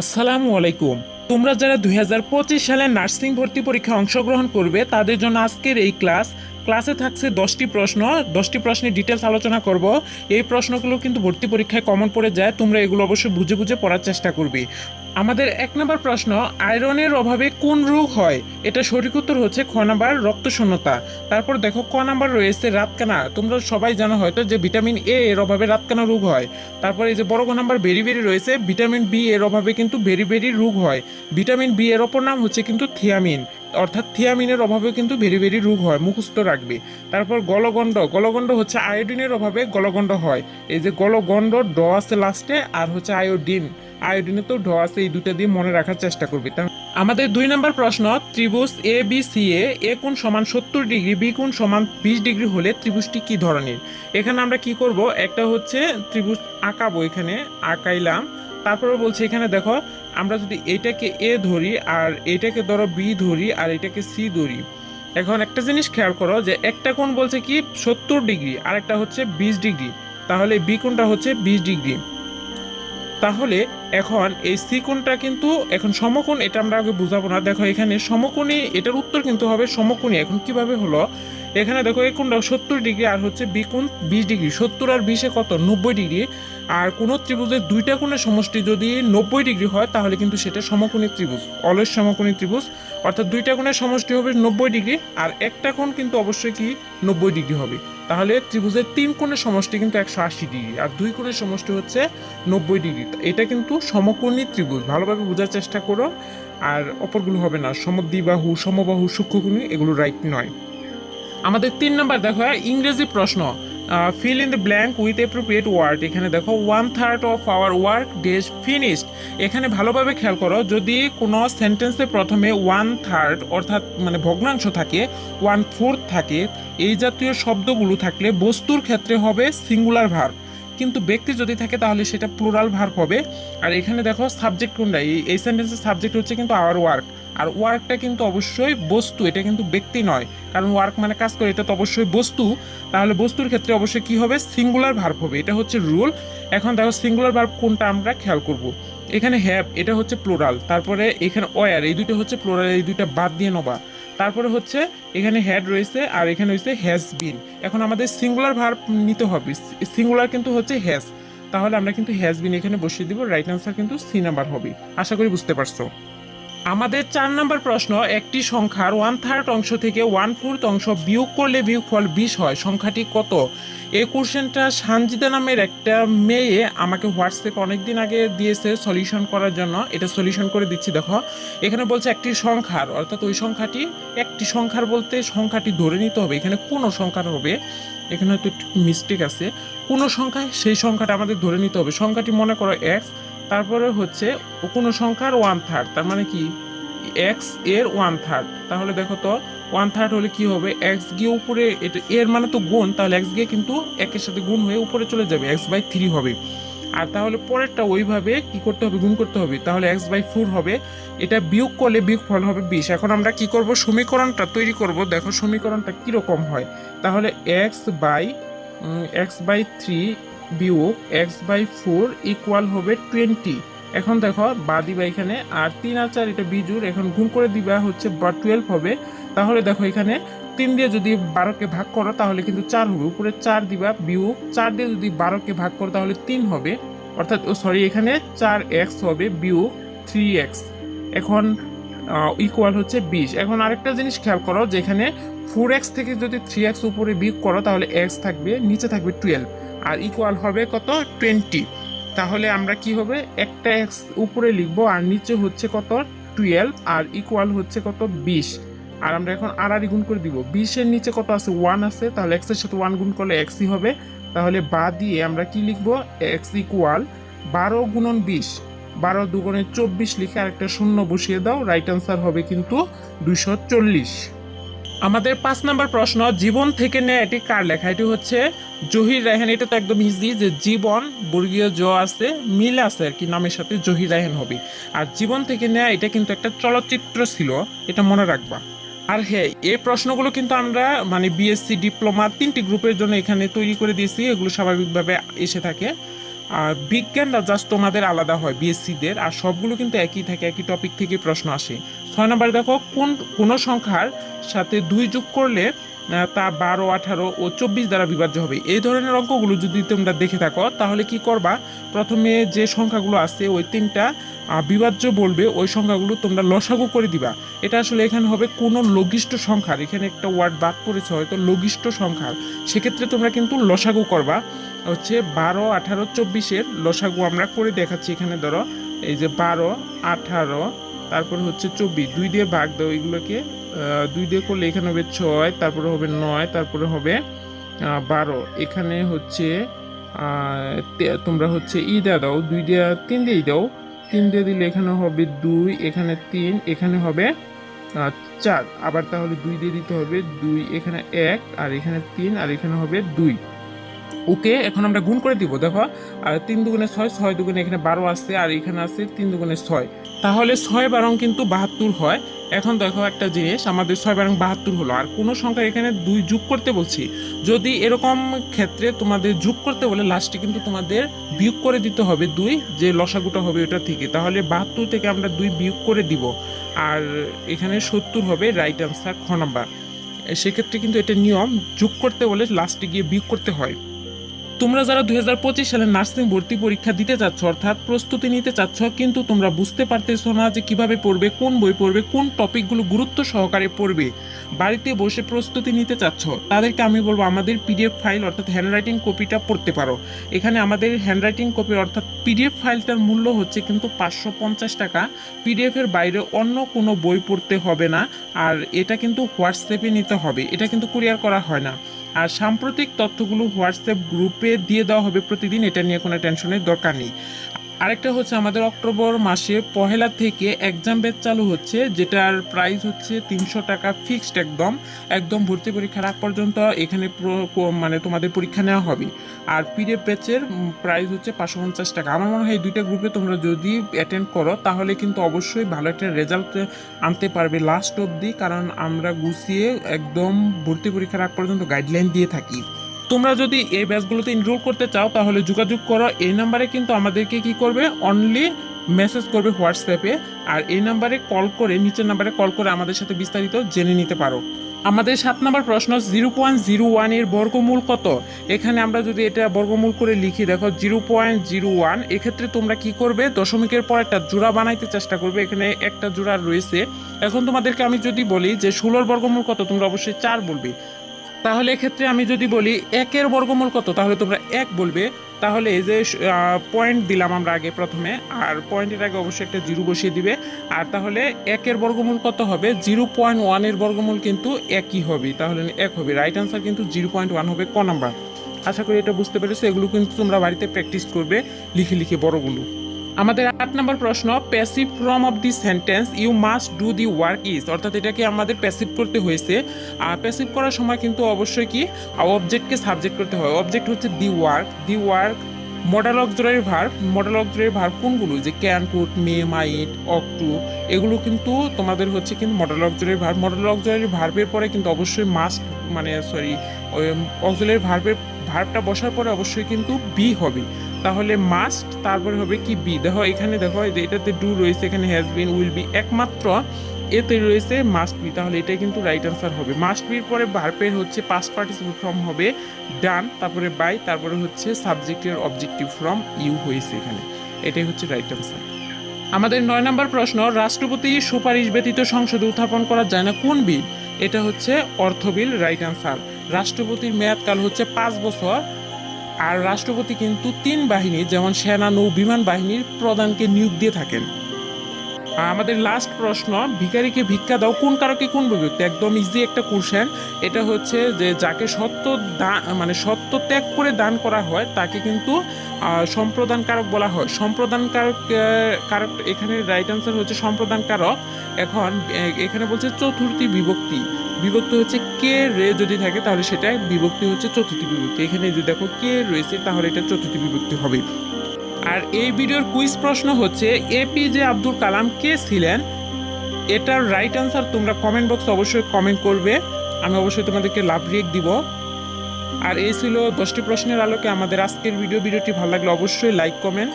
আসসালামু আলাইকুম। তোমরা যারা দু হাজার পঁচিশ সালে নার্সিং ভর্তি পরীক্ষায় অংশগ্রহণ করবে, তাদের জন্য আজকের এই ক্লাস। ক্লাসে থাকছে দশটি প্রশ্ন, দশটি প্রশ্নের ডিটেলস আলোচনা করব। এই প্রশ্নগুলো কিন্তু ভর্তি পরীক্ষায় কমন পড়ে যায়, তোমরা এগুলো অবশ্যই বুঝে বুঝে পড়ার চেষ্টা করবে। আমাদের এক নম্বর প্রশ্ন, আয়রনের অভাবে কোন রোগ হয়? এটা সঠিক উত্তর হচ্ছে খ নাম্বার রক্ত শূন্যতা তারপর দেখো, ক নাম্বার রয়েছে রাতকানা। তোমরা সবাই জানো হয়তো যে ভিটামিন এ এর অভাবে রাতকানা রোগ হয়। তারপর এই যে বড় ক নাম্বার বেরি বেরি রয়েছে, ভিটামিন বি এর অভাবে কিন্তু বেরি বেরি রোগ হয়। ভিটামিন বি এর অপর নাম হচ্ছে কিন্তু থিয়ামিন। অর্থাৎ থিয়ামিনের অভাবে কিন্তু ভেরি ভেরি রোগ হয়, মুখস্থ রাখবে। তারপর গলগণ্ড। গলগণ্ড হচ্ছে আয়োডিনের অভাবে গলগণ্ড হয়। এই যে গলগণ্ড, ড আছে লাস্টে আর হচ্ছে আয়োডিন। আয়োডিনে তো ঢ আছে, এই দুটো দিয়ে মনে রাখার চেষ্টা করবে। তা আমাদের দুই নম্বর প্রশ্ন, ত্রিভুজ এ বি সি এ এ কোণ সমান সত্তর ডিগ্রি বি কোণ সমান বিশ ডিগ্রি হলে ত্রিভুজটি কি ধরনের? এখানে আমরা কি করব? একটা হচ্ছে ত্রিভুজ আঁকাবো এখানে, আঁকাইলাম। তারপরে বলছে এখানে দেখো, আমরা যদি এটাকে এ ধরি আর এটাকে ধরো বি ধরি আর এটাকে সি ধরি। এখন একটা জিনিস খেয়াল করো যে একটা কোণ বলছে কি সত্তর ডিগ্রি আর একটা হচ্ছে বিশ ডিগ্রি। তাহলে বি কোণটা হচ্ছে বিশ ডিগ্রি। তাহলে এখন এই ত্রিকোণটা কিন্তু, এখন সমকোণ এটা আমরা আগে বুঝাবো না। দেখো এখানে সমকোণী, এটার উত্তর কিন্তু হবে সমকোণী। এখন কীভাবে হলো? এখানে দেখো এই কোণটা সত্তর ডিগ্রি আর হচ্ছে বি কোণ বিশ ডিগ্রি। সত্তর আর বিশে কত? নব্বই ডিগ্রি। আর কোনো ত্রিভুজের দুইটা কোণের সমষ্টি যদি নব্বই ডিগ্রি হয়, তাহলে কিন্তু সেটা সমকোণী ত্রিভুজ, অলস সমকোণী ত্রিভুজ। অর্থাৎ দুইটা কোণের সমষ্টি হবে নব্বই ডিগ্রি আর একটা কোণ কিন্তু অবশ্যই কি নব্বই ডিগ্রি হবে। তাহলে ত্রিভুজের তিন কোণের সমষ্টি কিন্তু একশো আশি ডিগ্রি আর দুই কোণের সমষ্টি হচ্ছে নব্বই ডিগ্রি। এটা কিন্তু সমকোণী ত্রিভুজ, ভালোভাবে বোঝার চেষ্টা করো। আর অপরগুলো হবে না, সমদ্বিবাহু, সমবাহু, সূক্ষ্মকোণী, এগুলো রাইট নয়। আমাদের তিন নম্বর দেখো ইংরেজি প্রশ্ন। Fill in the blank with appropriate word এখানে দেখো one third of our work days finished এখানে ভালোভাবে খেয়াল করো, যদি কোনো সেন্টেন্সে প্রথমে ওয়ান থার্ড অর্থাৎ মানে ভগ্নাংশ থাকে ওয়ান ফোর্থ থাকে, এই জাতীয় শব্দগুলো থাকলে বস্তুর ক্ষেত্রে হবে সিঙ্গুলার ভার্ব কিন্তু ব্যক্তি যদি থাকে, তাহলে সেটা প্লুরাল ভার্ব হবে। আর এখানে দেখো সাবজেক্ট কোনটা? এই এই সেন্টেন্সের সাবজেক্ট হচ্ছে কিন্তু আওয়ার ওয়ার্ক আর ওয়ার্কটা কিন্তু অবশ্যই বস্তু, এটা কিন্তু ব্যক্তি নয়। কারণ ওয়ার্ক মানে কাজ করে, এটা তো অবশ্যই বস্তু। তাহলে বস্তুর ক্ষেত্রে অবশ্যই কি হবে? সিঙ্গুলার ভার্ব হবে। এটা হচ্ছে রুল এখন দেখো সিঙ্গুলার ভার্ব কোনটা আমরা খেয়াল করব? এখানে হ্যাভ এটা হচ্ছে প্লোরাল তারপরে এখানে ওয়ার এই দুটো হচ্ছে প্লোরাল এই দুইটা বাদ দিয়ে নেবা। তারপরে হচ্ছে এখানে হ্যাড রয়েছে আর এখানে রয়েছে হ্যাজ বিন এখন আমাদের সিঙ্গুলার ভার্ব নিতে হবে। সিঙ্গুলার কিন্তু হচ্ছে হ্যাজ তাহলে আমরা কিন্তু হ্যাজ বিন এখানে বসিয়ে দিব। রাইট আনসার কিন্তু সি নাম্বার হবে। আশা করি বুঝতে পারছ। আমাদের চার নম্বর প্রশ্ন, একটি সংখ্যার ওয়ান থার্ড অংশ থেকে ওয়ান ফোর্থ অংশ বিয়োগ করলে বিয়োগফল বিশ হয়। সংখ্যাটি কত? এই কোশ্চেনটা সানজিদা নামের একটা মেয়ে আমাকে হোয়াটসঅ্যাপে অনেকদিন আগে দিয়েছে সলিউশন করার জন্য। এটা সলিউশন করে দিচ্ছি, দেখো। এখানে বলছে একটি সংখ্যার, অর্থাৎ ওই সংখ্যাটি একটি সংখ্যার বলতে সংখ্যাটি ধরে নিতে হবে। এখানে কোনো সংখ্যার হবে? এখানে হয়তো মিস্টেক আছে। কোনো সংখ্যায় সেই সংখ্যাটা আমাদের ধরে নিতে হবে। সংখ্যাটি মনে করো এক্স তারপরে হচ্ছে কোনো সংখ্যার ওয়ান থার্ড তার মানে কি? এক্সের ওয়ান থার্ড তাহলে দেখো তো ওয়ান থার্ড হলে কি হবে? এক্স গিয়ে উপরে, এটা এর মানে তো গুণ, তাহলে এক্স গিয়ে কিন্তু একের সাথে গুণ হয়ে উপরে চলে যাবে এক্স বাই থ্রি হবে। আর তাহলে পরেরটা ওইভাবে কি করতে হবে? গুণ করতে হবে। তাহলে এক্স বাই ফোর হবে। এটা বিয়োগ করলে বিয়োগ ফল হবে বিশ। এখন আমরা কি করব? সমীকরণটা তৈরি করব। দেখো সমীকরণটা কীরকম হয়। তাহলে x by x by three বিয়োগ এক্স বাই ফোর ইকুয়াল হবে টোয়েন্টি এখন দেখো, বা দিবা এখানে, আর তিন আর চার, এটা বিজুর এখন গুণ করে দিবা হচ্ছে, বা টুয়েলভ হবে। তাহলে দেখো এখানে তিন দিয়ে যদি বারোকে ভাগ করো, তাহলে কিন্তু চার হবে। উপরে চার দিবা, বিয়োগ চার দিয়ে যদি বারোকে ভাগ করো, তাহলে তিন হবে। অর্থাৎ, ও সরি এখানে চার এক্স হবে, বিয়োগ থ্রি এক্স এখন ইকুয়াল হচ্ছে বিশ। এখন আরেকটা জিনিস খেয়াল করো যে এখানে ফোর এক্স থেকে যদি থ্রি এক্স উপরে বিয়োগ করো, তাহলে এক্স থাকবে, নিচে থাকবে টুয়েলভ আর ইকুয়াল হবে কত? টোয়েন্টি তাহলে আমরা কি হবে? একটা এক্স উপরে লিখব আর নিচে হচ্ছে কত? টুয়েলভ আর ইকুয়াল হচ্ছে কত? বিশ। আর আমরা এখন আড়াআড়ি গুণ করে দিব। বিশের নিচে কত আছে? ওয়ান আছে। তাহলে এক্সের সাথে ওয়ান গুণ করলে এক্সই হবে। তাহলে বা দিয়ে আমরা কি লিখব? এক্স ইকুয়াল বারো গুণন বিশ। বারো দুগুণে চব্বিশ লিখে আরেকটা শূন্য বসিয়ে দাও। রাইট আনসার হবে কিন্তু দুশো চল্লিশ। আমাদের পাঁচ নাম্বার প্রশ্ন, জীবন থেকে নেয় এটি কার লেখা? এটি হচ্ছে জহির রায়হান। এটা তো একদম ইজি যে জীবন, বর্গীয় জ আছে, মিল আছে আর কি, নামের সাথে জহির রায়হান হবে। আর জীবন থেকে নেয়া, এটা কিন্তু একটা চলচ্চিত্র ছিল, এটা মনে রাখবা। আর হ্যাঁ এই প্রশ্নগুলো কিন্তু আমরা মানে বিএসসি ডিপ্লোমা তিনটি গ্রুপের জন্য এখানে তৈরি করে দিয়েছি, এগুলো স্বাভাবিকভাবে এসে থাকে। আর বিজ্ঞানটা জাস্ট তোমাদের আলাদা হয় বিএসসিদের আর সবগুলো কিন্তু একই থাকে, একই টপিক থেকে প্রশ্ন আসে। ছয় নম্বরে দেখো, কোন, কোনো সংখ্যার সাথে দুই যোগ করলে তা বারো, আঠারো ও চব্বিশ দ্বারা বিভাজ্য হবে। এই ধরনের অঙ্কগুলো যদি তোমরা দেখে থাকো, তাহলে কি করবা? প্রথমে যে সংখ্যাগুলো আছে, ওই তিনটা বিভাজ্য বলবে, ওই সংখ্যাগুলো তোমরা লসাগু করে দিবা। এটা আসলে এখানে হবে কোনো লঘিষ্ঠ সংখ্যার। এখানে একটা ওয়ার্ড বাদ পড়েছে, হয়তো লঘিষ্ঠ সংখ্যার। সেক্ষেত্রে তোমরা কিন্তু লসাগু করবা। হচ্ছে বারো, আঠারো, চব্বিশের লসাগু আমরা করে দেখাচ্ছি এখানে, ধরো। এই যে বারো, আঠারো, তারপর হচ্ছে চব্বিশ। দুই দিয়ে ভাগ দাও, এগুলোকে দুই দিয়ে করলে এখানে হবে ছয়, তারপরে হবে নয়, তারপরে হবে বারো। এখানে হচ্ছে তোমরা হচ্ছে ই দিয়ে দাও, দুই দিয়ে, তিন দিয়েই দাও। তিন দিয়ে দিলে এখানে হবে দুই, এখানে তিন, এখানে হবে চার। আবার তাহলে দুই দিয়ে দিতে হবে দুই, এখানে এক, আর এখানে তিন, আর এখানে হবে দুই। ওকে, এখন আমরা গুণ করে দিব, দেখো। আর তিন দুগুণে ছয় ছয় দুগুণে এখানে বারো আছে আর এখানে আছে তিন দুগুণে ছয়। তাহলে ছয় বারং কিন্তু বাহাত্তর হয়। এখন দেখো একটা জিনিস, আমাদের ছয় বারং বাহাত্তর হলো। আর কোনো সংখ্যা এখানে দুই যোগ করতে বলছি। যদি এরকম ক্ষেত্রে তোমাদের যোগ করতে বলে লাস্টে কিন্তু তোমাদের বিয়োগ করে দিতে হবে দুই, যে লসাগুটা হবে ওটা থেকে। তাহলে বাহাত্তর থেকে আমরা দুই বিয়োগ করে দিব। আর এখানে সত্তর হবে রাইট আনসার খ নাম্বার। সেক্ষেত্রে কিন্তু এটা নিয়ম, যোগ করতে বলে লাস্টে গিয়ে বিয়োগ করতে হয়। তোমরা যারা দু হাজার পঁচিশ সালে নার্সিং ভর্তি পরীক্ষা দিতে চাচ্ছ, অর্থাৎ প্রস্তুতি নিতে চাচ্ছ, কিন্তু তোমরা বুঝতে পারতেছো না যে কীভাবে পড়বে, কোন বই পড়বে, কোন টপিকগুলো গুরুত্ব সহকারে পড়বে, বাড়িতে বসে প্রস্তুতি নিতে চাচ্ছ, তাদেরকে আমি বলব আমাদের পিডিএফ ফাইল, অর্থাৎ হ্যান্ডরাইটিং কপিটা পড়তে পারো। এখানে আমাদের হ্যান্ডরাইটিং কপি অর্থাৎ পিডিএফ ফাইলটার মূল্য হচ্ছে কিন্তু পাঁচশো পঞ্চাশ টাকা। পিডিএফ এর বাইরে অন্য কোনো বই পড়তে হবে না, আর এটা কিন্তু হোয়াটসঅ্যাপে নিতে হবে, এটা কিন্তু কুরিয়ার করা হয় না। আর সাম্প্রতিক তথ্যগুলো হোয়াটসঅ্যাপ গ্রুপে দিয়ে দেওয়া হবে প্রতিদিন। এটা নিয়ে কোনো টেনশনের দরকার নেই। আরেকটা হচ্ছে আমাদের অক্টোবর মাসে পহেলা থেকে এক্সাম ব্যাচ চালু হচ্ছে, যেটার প্রাইস হচ্ছে তিনশো টাকা ফিক্সড একদম। একদম ভর্তি পরীক্ষার আগ পর্যন্ত এখানে মানে তোমাদের পরীক্ষা নেওয়া হবে। আর পিডিএফ ব্যাচের প্রাইস হচ্ছে পাঁচশো পঞ্চাশ টাকা। আমার মনে হয় এই দুইটা গ্রুপে তোমরা যদি অ্যাটেন্ড করো, তাহলে কিন্তু অবশ্যই ভালো একটা রেজাল্ট আনতে পারবে লাস্ট অবধি, কারণ আমরা গুছিয়ে একদম ভর্তি পরীক্ষার আগ পর্যন্ত গাইডলাইন দিয়ে থাকি। তোমরা যদি এই ব্যাচগুলোতে এনরোল করতে চাও, তাহলে যোগাযোগ করো। এই নাম্বারে কিন্তু আমাদেরকে কি করবে? অনলি মেসেজ করবে হোয়াটসঅ্যাপে আর এই নাম্বারে কল করে, নিচের নাম্বারে কল করে আমাদের সাথে বিস্তারিত জেনে নিতে পারো। আমাদের সাত নম্বর প্রশ্ন জিরো পয়েন্ট জিরো ওয়ানের বর্গমূল কত? এখানে আমরা যদি এটা বর্গমূল করে লিখি, দেখো জিরো পয়েন্ট জিরো ওয়ান এক্ষেত্রে তোমরা কি করবে? দশমিকের পর একটা জোড়া বানাইতে চেষ্টা করবে। এখানে একটা জোড়া রয়েছে। এখন তোমাদেরকে আমি যদি বলি যে ষোলোর বর্গমূল কত, তোমরা অবশ্যই চার বলবে। তাহলে এক্ষেত্রে আমি যদি বলি একের বর্গমূল কত? তাহলে তোমরা এক বলবে। তাহলে এই যে পয়েন্ট দিলাম আমরা আগে প্রথমে, আর পয়েন্টের আগে অবশ্যই একটা জিরো বসিয়ে দিবে। আর তাহলে একের বর্গমূল কত হবে? জিরো পয়েন্ট ওয়ানের বর্গমূল কিন্তু একই হবে। তাহলে এক হবে। রাইট আনসার কিন্তু জিরো পয়েন্ট ওয়ান হবে ক নাম্বার। আশা করি এটা বুঝতে পেরেছ। এগুলো কিন্তু তোমরা বাড়িতে প্র্যাকটিস করবে, লিখে লিখে বড়গুলো। আমাদের আট নম্বর প্রশ্ন passive form of the sentence you must do the work is অর্থাৎ এটাকে আমাদের প্যাসিভ করতে হয়েছে। আর প্যাসিভ করার সময় কিন্তু অবশ্যই কি অবজেক্টকে সাবজেক্ট করতে হয়। অবজেক্ট হচ্ছে the work the work modal auxiliary verb modal auxiliary verb কোনগুলো? যে ক্যান কুট মে মাইট অক টু এগুলো কিন্তু তোমাদের হচ্ছে কিন্তু modal auxiliary verb modal auxiliary ভার্বের পরে কিন্তু অবশ্যই মাস্ট মানে সরি অক্সিলারি ভার্বের ভার্বটা বসার পরে অবশ্যই কিন্তু বি হবে। তাহলে মাস্ট তারপরে হবে কি বি দেখো, এখানে দেখো যে এটাতে ডু রয়েছে, এখানে হ্যাজ বিন উইল বি একমাত্র এতে রয়েছে মাস্ট বি তাহলে এটাই কিন্তু রাইট আনসার হবে। মাস্ট বির পরে ভার্বের হচ্ছে পাস্ট পার্টিসিপেট ফর্ম হবে ডান তারপরে বাই তারপরে হচ্ছে সাবজেক্টের অবজেক্টিভ ফর্ম ইউ হয়েছে এখানে। এটাই হচ্ছে রাইট আনসার আমাদের নয় নম্বর প্রশ্ন, রাষ্ট্রপতি সুপারিশ ব্যতীত সংসদে উত্থাপন করা যায় না, কোন বিল? এটা হচ্ছে অর্থ বিল রাইট আনসার রাষ্ট্রপতির মেয়াদকাল হচ্ছে পাঁচ বছর আর রাষ্ট্রপতি কিন্তু তিন বাহিনী, যেমন সেনা, নৌ, বিমান বাহিনীর প্রধানকে নিয়োগ দিয়ে থাকেন। আমাদের লাস্ট প্রশ্ন, ভিখারিকে ভিক্ষা দাও, কোন কারকে কোন বিভক্তি? একদম ইজি একটা কোশ্চেন এটা হচ্ছে যে যাকে সত্য দান মানে সত্য ত্যাগ করে দান করা হয়, তাকে কিন্তু সম্প্রদান কারক বলা হয়। সম্প্রদান কারক কারক, এখানে রাইট আনসার হচ্ছে সম্প্রদান কারক এখন এখানে বলছে চতুর্থী বিভক্তি। বিভক্তি হচ্ছে কে রে যদি থাকে, তাহলে সেটা বিভক্তি হচ্ছে চতুর্থী বিভক্তি। এখানে যদি দেখো কে রয়েছে, তাহলে এটা চতুর্থী বিভক্তি হবে। আর এই ভিডিওর কুইজ প্রশ্ন হচ্ছে এপিজে আব্দুল কালাম কে ছিলেন? এটার রাইট আনসার তোমরা কমেন্ট বক্সে অবশ্যই কমেন্ট করবে। আমি অবশ্যই তোমাদেরকে লাভ রিয়েক দিব। আর এই ছিল দশটি প্রশ্নের আলোকে আমাদের আজকের ভিডিও ভিডিওটি ভালো লাগলে অবশ্যই লাইক কমেন্ট